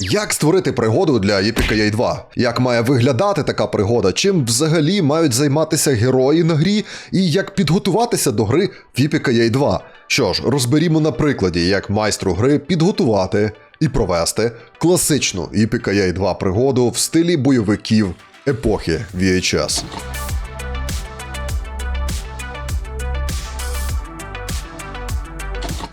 Як створити пригоду для Yippee 2? Як має виглядати така пригода? Чим взагалі мають займатися герої на грі? І як підготуватися до гри в Yippee 2? Що ж, розберімо на прикладі, як майстру гри підготувати і провести класичну Yippee 2 пригоду в стилі бойовиків епохи VHS.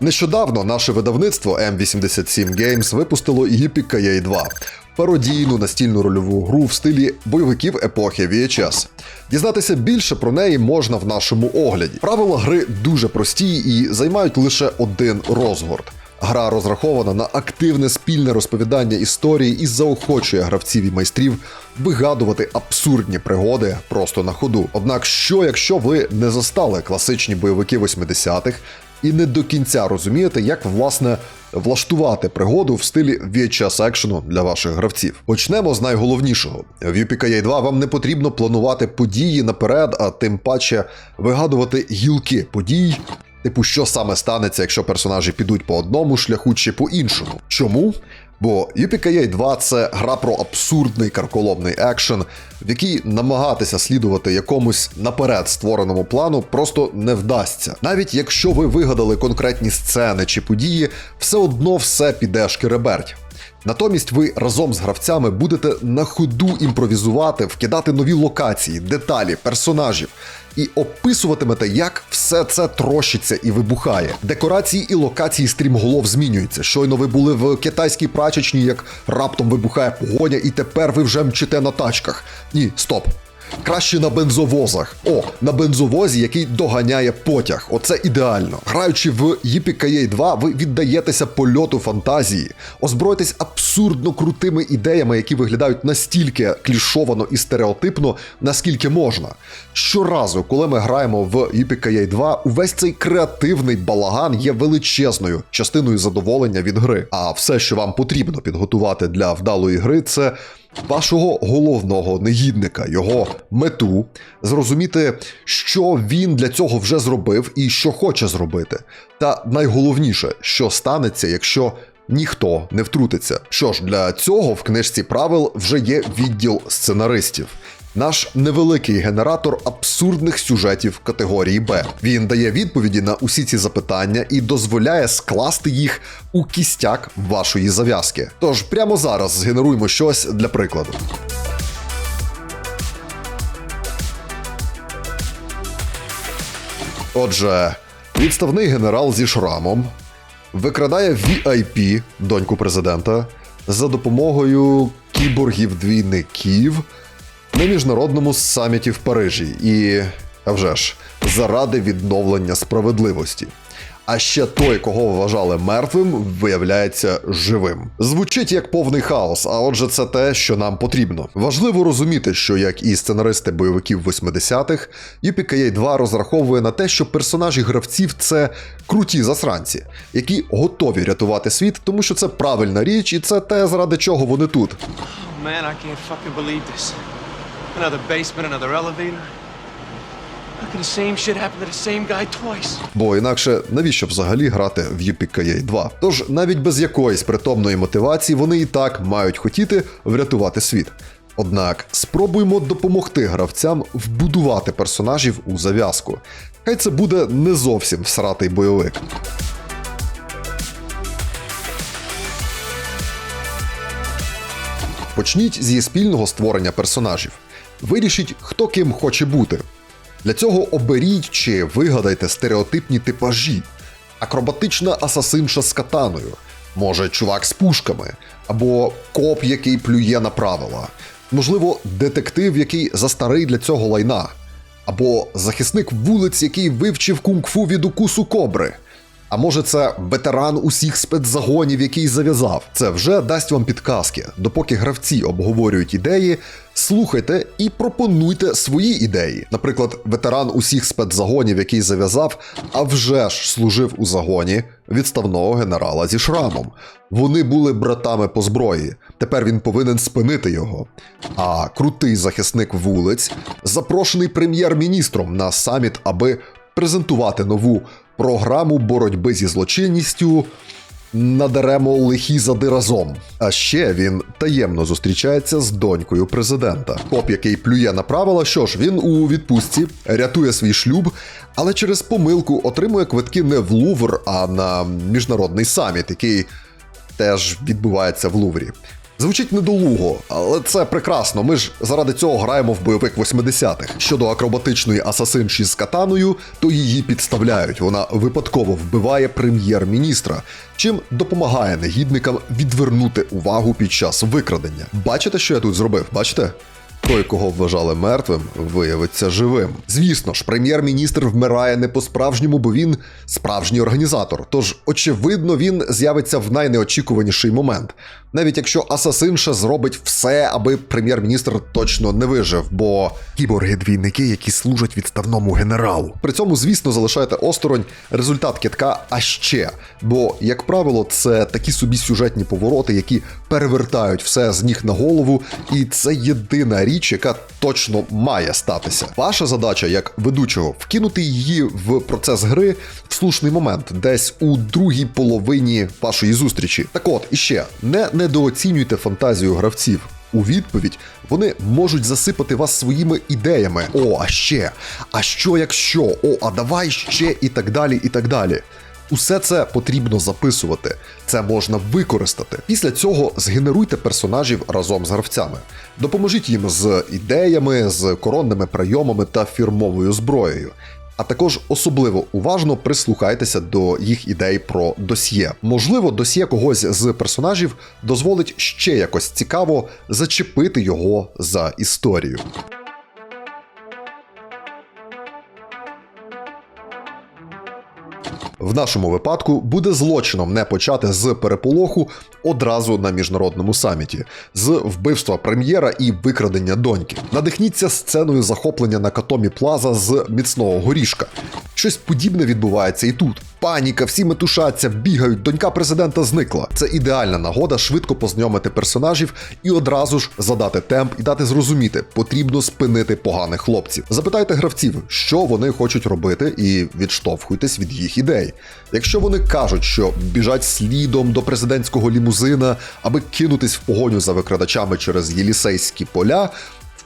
Нещодавно наше видавництво M87 Games випустило Yippee 2 пародійну настільну рольову гру в стилі бойовиків епохи VHS. Дізнатися більше про неї можна в нашому огляді. Правила гри дуже прості і займають лише один розгорт. Гра розрахована на активне спільне розповідання історії і заохочує гравців і майстрів вигадувати абсурдні пригоди просто на ходу. Однак, що якщо ви не застали класичні бойовики 80-х і не до кінця розумієте, як власне влаштувати пригоду в стилі VHS екшену для ваших гравців. Почнемо з найголовнішого. В UPKA 2 вам не потрібно планувати події наперед, а тим паче вигадувати гілки подій. Типу, що саме станеться, якщо персонажі підуть по одному шляху чи по іншому. Чому? Бо UPKA 2 це гра про абсурдний карколомний екшен, в якій намагатися слідувати якомусь наперед створеному плану просто не вдасться. Навіть якщо ви вигадали конкретні сцени чи події, все одно все піде шкереберть. Натомість ви разом з гравцями будете на ходу імпровізувати, вкидати нові локації, деталі, персонажів і описуватимете, як все це трощиться і вибухає. Декорації і локації стрімголов змінюються. Щойно ви були в китайській прачечні, як раптом вибухає погоня, і тепер ви вже мчите на тачках. Ні, стоп. Краще на бензовозах. О, на бензовозі, який доганяє потяг. Оце ідеально. Граючи в Yippee 2, ви віддаєтеся польоту фантазії, озброїтесь абсурдно крутими ідеями, які виглядають настільки клішовано і стереотипно, наскільки можна. Щоразу, коли ми граємо в Yippee 2, увесь цей креативний балаган є величезною частиною задоволення від гри. А все, що вам потрібно підготувати для вдалої гри, це вашого головного негідника, його мету, зрозуміти, що він для цього вже зробив і що хоче зробити. Та найголовніше, що станеться, якщо ніхто не втрутиться. Що ж, для цього в книжці правил вже є відділ сценаристів. Наш невеликий генератор абсурдних сюжетів категорії Б. Він дає відповіді на усі ці запитання і дозволяє скласти їх у кістяк вашої зав'язки. Тож прямо зараз згенеруємо щось для прикладу. Отже, відставний генерал зі шрамом викрадає VIP, доньку президента, за допомогою кіборгів-двійників на міжнародному саміті в Парижі і, а вже ж, заради відновлення справедливості. А ще той, кого вважали мертвим, виявляється живим. Звучить як повний хаос, а отже, це те, що нам потрібно. Важливо розуміти, що як і сценаристи бойовиків 80-х, UPKA 2 розраховує на те, що персонажі гравців це круті засранці, які готові рятувати світ, тому що це правильна річ, і це те, заради чого вони тут. Man, I can't fucking believe this. Another basement, another elevator. Бо інакше навіщо взагалі грати в UPKA 2? Тож навіть без якоїсь притомної мотивації вони і так мають хотіти врятувати світ. Однак спробуймо допомогти гравцям вбудувати персонажів у зав'язку. Хай це буде не зовсім всратий бойовик. Почніть зі спільного створення персонажів. Вирішіть, хто ким хоче бути. Для цього оберіть чи вигадайте стереотипні типажі. Акробатична асасинша з катаною, може, чувак з пушками, або коп, який плює на правила, можливо, детектив, який застарий для цього лайна, або захисник вулиць, який вивчив кунг-фу від укусу кобри. А може, це ветеран усіх спецзагонів, який зав'язав. Це вже дасть вам підказки. Допоки гравці обговорюють ідеї, слухайте і пропонуйте свої ідеї. Наприклад, ветеран усіх спецзагонів, який зав'язав, а вже ж служив у загоні відставного генерала зі шрамом. Вони були братами по зброї. Тепер він повинен спинити його. А крутий захисник вулиць запрошений прем'єр-міністром на саміт, аби презентувати нову програму боротьби зі злочинністю надаремо лихі зади разом. А ще він таємно зустрічається з донькою президента. Коп, який плює на правила, що ж, він у відпустці рятує свій шлюб, але через помилку отримує квитки не в Лувр, а на міжнародний саміт, який теж відбувається в Луврі. Звучить недолуго, але це прекрасно. Ми ж заради цього граємо в бойовик 80-х. Щодо акробатичної асасинші з катаною, то її підставляють. Вона випадково вбиває прем'єр-міністра, чим допомагає негідникам відвернути увагу під час викрадення. Бачите, що я тут зробив? Бачите? Той, кого вважали мертвим, виявиться живим. Звісно ж, прем'єр-міністр вмирає не по-справжньому, бо він справжній організатор. Тож, очевидно, він з'явиться в найнеочікуваніший момент. Навіть якщо асасинша зробить все, аби прем'єр-міністр точно не вижив, бо кіборги-двійники, які служать відставному генералу. При цьому, звісно, залишайте осторонь результат китка, а ще. Бо, як правило, це такі собі сюжетні повороти, які перевертають все з ніг на голову, і це єдина річ, яка точно має статися. Ваша задача, як ведучого, вкинути її в процес гри в слушний момент, десь у другій половині вашої зустрічі. Так от, іще не недооцінюйте фантазію гравців. У відповідь вони можуть засипати вас своїми ідеями. О, а ще, а що якщо? О, а давай ще і так далі, і так далі. Усе це потрібно записувати, це можна використати. Після цього згенеруйте персонажів разом з гравцями. Допоможіть їм з ідеями, з коронними прийомами та фірмовою зброєю. А також особливо уважно прислухайтеся до їх ідей про досьє. Можливо, досьє когось з персонажів дозволить ще якось цікаво зачепити його за історію. В нашому випадку буде злочином не почати з переполоху одразу на міжнародному саміті, з вбивства прем'єра і викрадення доньки. Надихніться сценою захоплення на Катомі Плаза з міцного горішка. Щось подібне відбувається і тут. Паніка, всі метушаться, бігають, донька президента зникла. Це ідеальна нагода швидко познайомити персонажів і одразу ж задати темп і дати зрозуміти, потрібно спинити поганих хлопців. Запитайте гравців, що вони хочуть робити, і відштовхуйтесь від їх ідей. Якщо вони кажуть, що біжать слідом до президентського лімузина, аби кинутись в погоню за викрадачами через Єлісейські поля.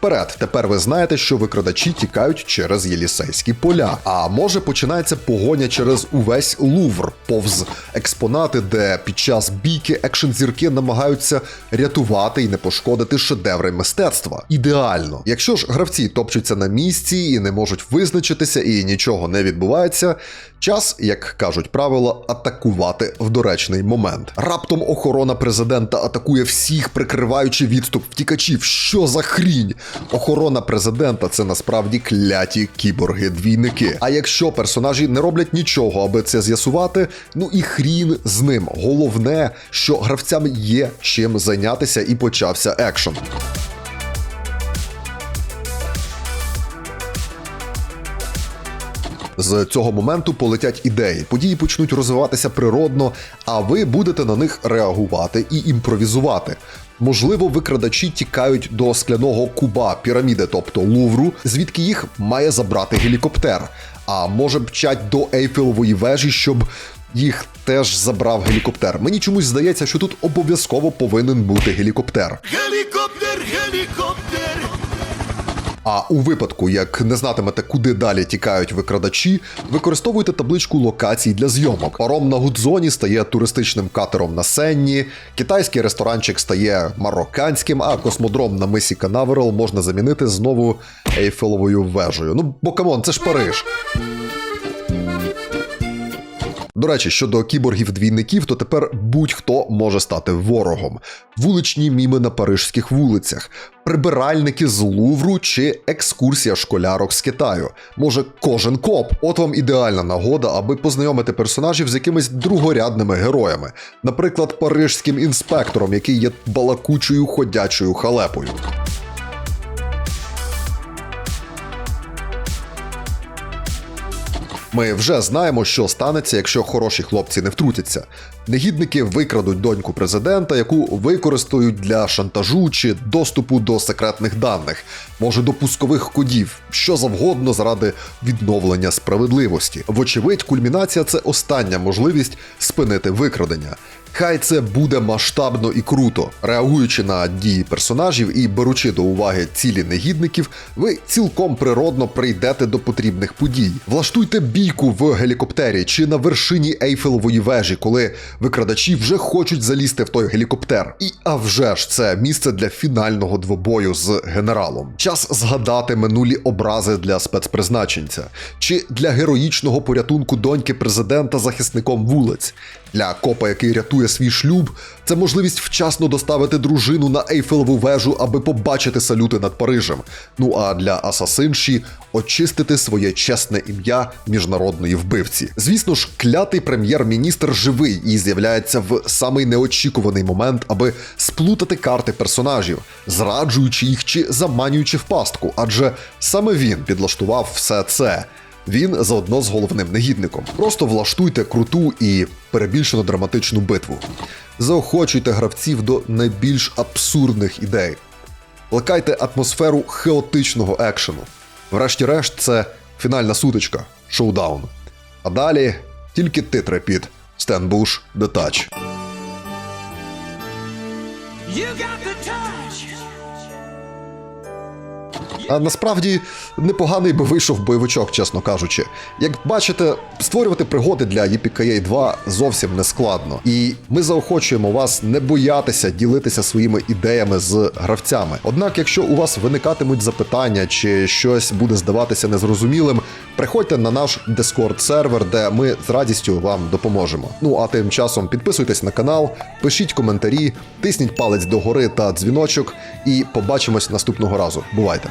Вперед, тепер ви знаєте, що викрадачі тікають через Єлісейські поля. А може починається погоня через увесь Лувр, повз експонати, де під час бійки екшн-зірки намагаються рятувати і не пошкодити шедеври мистецтва. Ідеально. Якщо ж гравці топчуться на місці і не можуть визначитися, і нічого не відбувається, час, як кажуть правила, атакувати в доречний момент. Раптом охорона президента атакує всіх, прикриваючи відступ втікачів. Що за хрінь? Охорона президента це насправді кляті кіборги-двійники. А якщо персонажі не роблять нічого, аби це з'ясувати, ну і хрін з ним. Головне, що гравцям є чим зайнятися, і почався екшен. З цього моменту полетять ідеї, події почнуть розвиватися природно, а ви будете на них реагувати і імпровізувати. Можливо, викрадачі тікають до скляного куба піраміди, тобто Лувру, звідки їх має забрати гелікоптер. А може мчать до Ейфелової вежі, щоб їх теж забрав гелікоптер. Мені чомусь здається, що тут обов'язково повинен бути гелікоптер. Гелікоптер, гелікоптер. А у випадку, як не знатимете, куди далі тікають викрадачі, використовуйте табличку локацій для зйомок. Паром на Гудзоні стає туристичним катером на Сенні, китайський ресторанчик стає марокканським, а космодром на мисі Канаверал можна замінити знову Ейфеловою вежею. Ну, бо камон, це ж Париж. До речі, щодо кіборгів-двійників, то тепер будь-хто може стати ворогом. Вуличні міми на парижських вулицях, прибиральники з Лувру чи екскурсія школярок з Китаю. Може, кожен коп. От вам ідеальна нагода, аби познайомити персонажів з якимись другорядними героями, наприклад, парижським інспектором, який є балакучою ходячою халепою. Ми вже знаємо, що станеться, якщо хороші хлопці не втрутяться. Негідники викрадуть доньку президента, яку використають для шантажу чи доступу до секретних даних, може до пускових кодів, що завгодно заради відновлення справедливості. Вочевидь, кульмінація це остання можливість спинити викрадення. Хай це буде масштабно і круто. Реагуючи на дії персонажів і беручи до уваги цілі негідників, ви цілком природно прийдете до потрібних подій. Влаштуйте бійку в гелікоптері чи на вершині Ейфелевої вежі, коли викрадачі вже хочуть залізти в той гелікоптер. І а вже ж це місце для фінального двобою з генералом. Час згадати минулі образи для спецпризначенця чи для героїчного порятунку доньки президента захисником вулиць. Для копа, який рятує свій шлюб, це можливість вчасно доставити дружину на Ейфелеву вежу, аби побачити салюти над Парижем. Ну а для асасинші очистити своє чесне ім'я міжнародної вбивці. Звісно ж, клятий прем'єр-міністр живий і з'являється в самий неочікуваний момент, аби сплутати карти персонажів, зраджуючи їх чи заманюючи в пастку, адже саме він підлаштував все це. Він заодно з головним негідником. Просто влаштуйте круту і перебільшено драматичну битву. Заохочуйте гравців до найбільш абсурдних ідей. Плекайте атмосферу хаотичного екшену. Врешті-решт, це фінальна сутичка, шоудаун. А далі тільки титри під Буш The Touch. You got the touch. А насправді непоганий би вийшов бойовичок, чесно кажучи. Як бачите, створювати пригоди для EPKA 2 зовсім не складно. І ми заохочуємо вас не боятися ділитися своїми ідеями з гравцями. Однак, якщо у вас виникатимуть запитання чи щось буде здаватися незрозумілим, приходьте на наш Discord сервер, де ми з радістю вам допоможемо. Ну а тим часом підписуйтесь на канал, пишіть коментарі, тисніть палець догори та дзвіночок, і побачимось наступного разу. Бувайте!